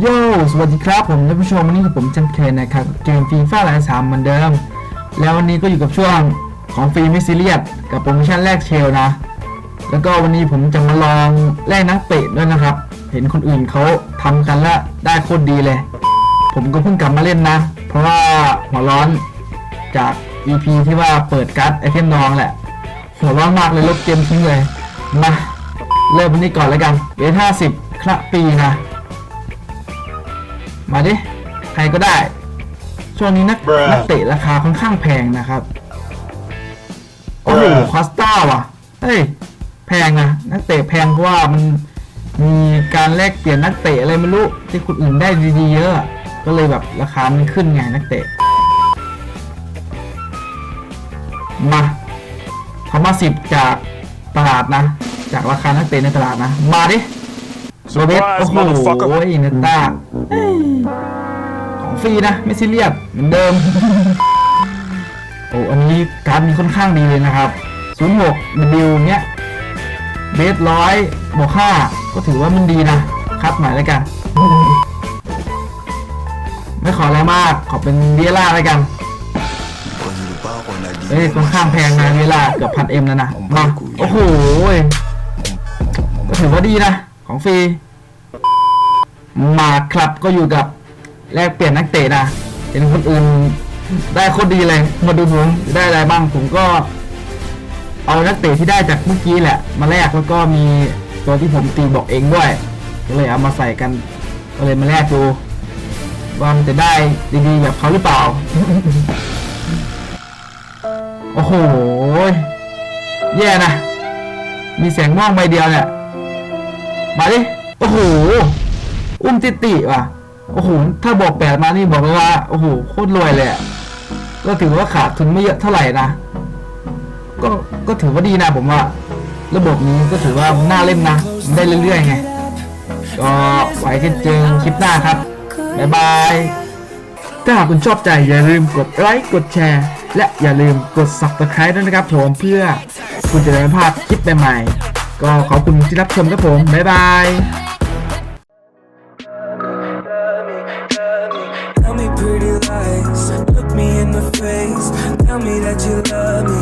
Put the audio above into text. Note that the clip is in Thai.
โยสวัสดีครับผมท่านผู้ชมวันนี้กับผมจันเคนนะครับเกมฟีฟ่าไลน์สามเหมือนเดิม แล้ววันนี้ก็อยู่กับช่วงของฟรีไม่ซีเรียสกับโปรโมชั่นแรกเชลนะ แล้วก็วันนี้ผมจะมาลองแลกนักเตะด้วยนะครับ เห็นคนอื่นเขาทำกันแล้วได้โคตรดีเลย ผมก็เพิ่งกลับมาเล่นนะ เพราะว่าหัวร้อนจาก EP ที่ว่าเปิดการ์ดไอเทมนองแหละ หัวร้อนมากเลยลบเกมทิ้งเลยมาเริ่มวันนี้ก่อนแล้วกันเบสห้าสิบคระปีนะ มาดิ ใครก็ได้ ช่วงนี้นัก Bruh นักเตะราคาค่อนข้างแพงนะครับ โอ้โห Bruh คอสตาว่ะ เฮ้ย แพงนะ นักเตะแพงเพราะว่ามันมีการแลกเปลี่ยนนักเตะอะไรไม่รู้ ที่คนอื่นได้ดีๆเยอะก็เลยแบบราคามันขึ้นไงนักเตะ มาคำว่าสิบจากตลาดนะ จากราคานักเตะในตลาดนะ มาดิ โรเบสโอ้ Surprise, โห motherfucker เนต้าเอ้ยของฟรีนะ ไม่ซีเรียสเหมือนเดิม โอ้อันนี้การ์ดมีค่อนข้างดีเลยนะครับ 06 W เนี้ยเบสร้อยบวกห้าก็ถือว่ามันดีนะคัดหมายแล้วกัน ไม่ขออะไรมาก ขอเป็นเดียร่าแล้วกันเอ้ยค่อนข้างแพงนะเวลาเกือบพันเอ็มแล้วนะมาโอ้โหยก็ถือว่าดีนะ ของฟรี มาครับก็อยู่กับแลกเปลี่ยนนักเตะนะเห็นคนอื่นได้โคตรดีเลย มาดูผมได้อะไรบ้างผมก็ เอานักเตะที่ได้จากเมื่อกี้แหละ มาแลกแล้วก็มีตัวที่ผมตีบอกเองด้วย ก็เลยเอามาใส่กัน ก็เลยมาแลกดูว่ามันจะได้ดีๆแบบเขาหรือเปล่า โอ้โห แย่นะ มีแสงม่วงใบเดียวเนี่ย มาดิ โอ้โห อุ้มติติว่ะ โอ้โห ถ้าบอกแปดมานี่บอกเลยว่า โอ้โห โคตรรวยเลยก็ถือว่าขาดทุนไม่เยอะเท่าไหร่นะ ก็ ก็ถือว่าดีนะผมว่า ระบบนี้ก็ถือว่าน่าเล่นนะ ได้เรื่อยๆไง ก็ไว้กันเจอคลิปหน้าครับ บ๊ายบาย ถ้าหากคุณชอบใจอย่าลืมกดไลค์ กดแชร์ และอย่าลืมกด subscribe ด้วยนะครับผมเพื่อคุณจะได้ไม่พลาดคลิปใหม่ๆ ก็ขอบคุณที่รับชมครับผม บ๊ายบาย Tell me that you love me